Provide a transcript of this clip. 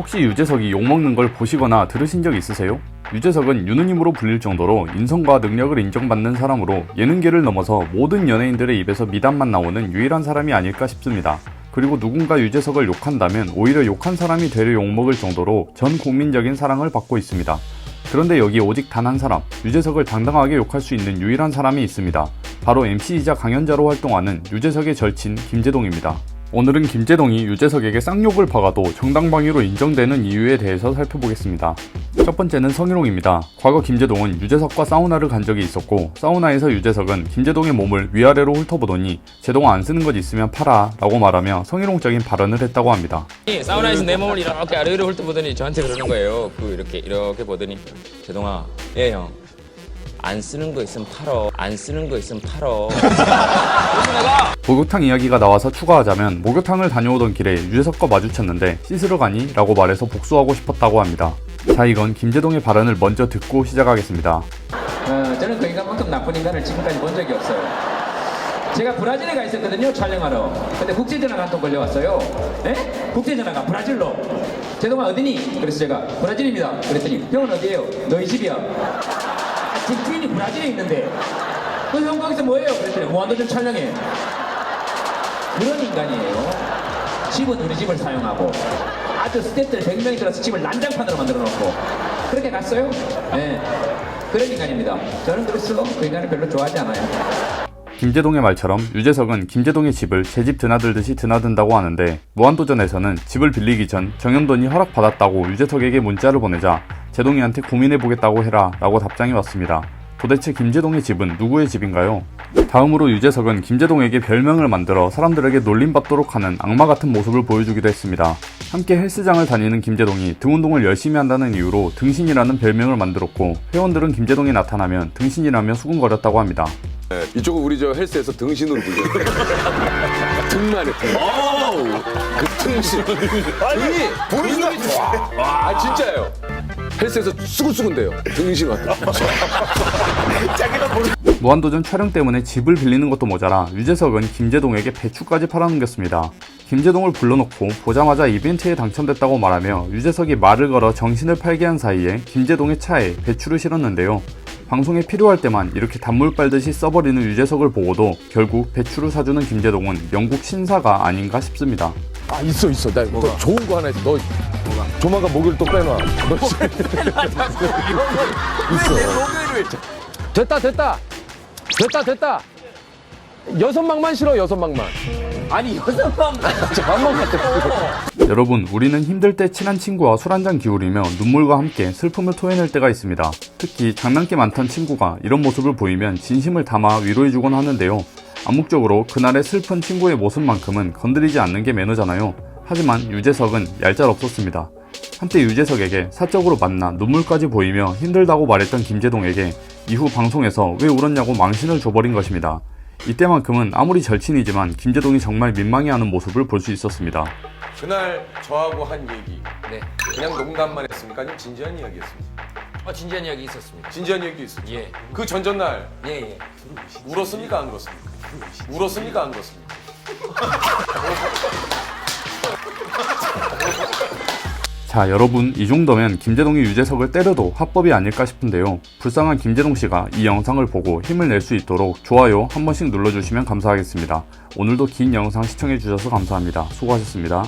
혹시 유재석이 욕먹는 걸 보시거나 들으신 적 있으세요? 유재석은 유느님으로 불릴 정도로 인성과 능력을 인정받는 사람으로 예능계를 넘어서 모든 연예인들의 입에서 미담만 나오는 유일한 사람이 아닐까 싶습니다. 그리고 누군가 유재석을 욕한다면 오히려 욕한 사람이 되려 욕먹을 정도로 전 국민적인 사랑을 받고 있습니다. 그런데 여기 오직 단 한 사람, 유재석을 당당하게 욕할 수 있는 유일한 사람이 있습니다. 바로 MC이자 강연자로 활동하는 유재석의 절친 김재동입니다. 오늘은 김재동이 유재석에게 쌍욕을 박아도 정당방위로 인정되는 이유에 대해서 살펴보겠습니다. 첫 번째는 성희롱입니다. 과거 김재동은 유재석과 사우나를 간 적이 있었고 사우나에서 유재석은 김재동의 몸을 위아래로 훑어보더니 제동아 안 쓰는 것 있으면 팔아 라고 말하며 성희롱적인 발언을 했다고 합니다. 이 사우나에서 내 몸을 이렇게 아래로 훑어보더니 저한테 그러는 거예요. 그 이렇게 이렇게 보더니 제동아, 예 형. 안 쓰는 거 있으면 팔어. 안 쓰는 거 있으면 팔어. 목욕탕 이야기가 나와서 추가하자면 목욕탕을 다녀오던 길에 유재석과 마주쳤는데 씻으러 가니? 라고 말해서 복수하고 싶었다고 합니다. 자 이건 김재동의 발언을 먼저 듣고 시작하겠습니다. 어, 저는 그 인간만큼 나쁜 인간을 지금까지 본 적이 없어요. 제가 브라질에 가 있었거든요, 촬영하러. 근데 국제전화가 한 통 걸려왔어요. 예? 국제전화가 브라질로. 제동아 어디니? 그래서 제가 브라질입니다. 그랬더니 형은 어디에요? 너희 집이야. 주인이 브라질에 있는데. 그래서 형 거기서 뭐해요? 그랬더니 무한도전 촬영해. 그런 인간이에요. 집은 우리 집을 사용하고 아주 스태프들 100명이 들어서 집을 난장판으로 만들어 놓고 그렇게 갔어요? 네. 그런 인간입니다. 저는 그래서 그 인간을 별로 좋아하지 않아요. 김재동의 말처럼 유재석은 김재동의 집을 제 집 드나들듯이 드나든다고 하는데 무한도전에서는 집을 빌리기 전 정현돈이 허락받았다고 유재석에게 문자를 보내자 재동이한테 고민해보겠다고 해라 라고 답장이 왔습니다. 도대체 김재동의 집은 누구의 집인가요? 다음으로 유재석은 김재동에게 별명을 만들어 사람들에게 놀림받도록 하는 악마 같은 모습을 보여주기도 했습니다. 함께 헬스장을 다니는 김재동이 등 운동을 열심히 한다는 이유로 등신이라는 별명을 만들었고 회원들은 김재동이 나타나면 등신이라며 수군거렸다고 합니다. 네, 이쪽은 우리 저 헬스에서 등신으로 불려요. 등만 해. 등. 그 등신. 등이 보이지도 좋아. 아 진짜예요. 헬스에서 수근수근대요. 등신 왔다. 무한도전 촬영 때문에 집을 빌리는 것도 모자라 유재석은 김재동에게 배추까지 팔아넘겼습니다. 김재동을 불러놓고 보자마자 이벤트에 당첨됐다고 말하며 유재석이 말을 걸어 정신을 팔게 한 사이에 김재동의 차에 배추를 실었는데요. 방송에 필요할 때만 이렇게 단물 빨듯이 써버리는 유재석을 보고도 결국 배추를 사주는 김재동은 영국 신사가 아닌가 싶습니다. 아 있어 있어. 나너 좋은 거 하나 있어. 너 조만간 목요일 또 빼놔. 너 있어. 됐다 됐다 됐다 됐다. 여섯 망만 싫어 여섯 망만. 아니 여섯 망. 한번 같아. 여러분, 우리는 힘들 때 친한 친구와 술 한 잔 기울이며 눈물과 함께 슬픔을 토해낼 때가 있습니다. 특히 장난기 많던 친구가 이런 모습을 보이면 진심을 담아 위로해주곤 하는데요. 암묵적으로 그날의 슬픈 친구의 모습만큼은 건드리지 않는 게 매너잖아요. 하지만 유재석은 얄짤없었습니다. 한때 유재석에게 사적으로 만나 눈물까지 보이며 힘들다고 말했던 김재동에게 이후 방송에서 왜 울었냐고 망신을 줘버린 것입니다. 이때만큼은 아무리 절친이지만 김재동이 정말 민망해하는 모습을 볼 수 있었습니다. 그날 저하고 한 얘기. 네. 그냥 농담만 했습니까? 아니면 진지한 이야기였습니까? 어, 진지한 이야기 있었습니다. 진지한 얘기 있었죠. 예. 그 전전날 예, 예. 울었습니까? 안 울었습니까? 울었습니까? 안 울었습니까? 자, 여러분, 이 정도면 김재동이 유재석을 때려도 합법이 아닐까 싶은데요. 불쌍한 김재동 씨가 이 영상을 보고 힘을 낼 수 있도록 좋아요 한 번씩 눌러주시면 감사하겠습니다. 오늘도 긴 영상 시청해주셔서 감사합니다. 수고하셨습니다.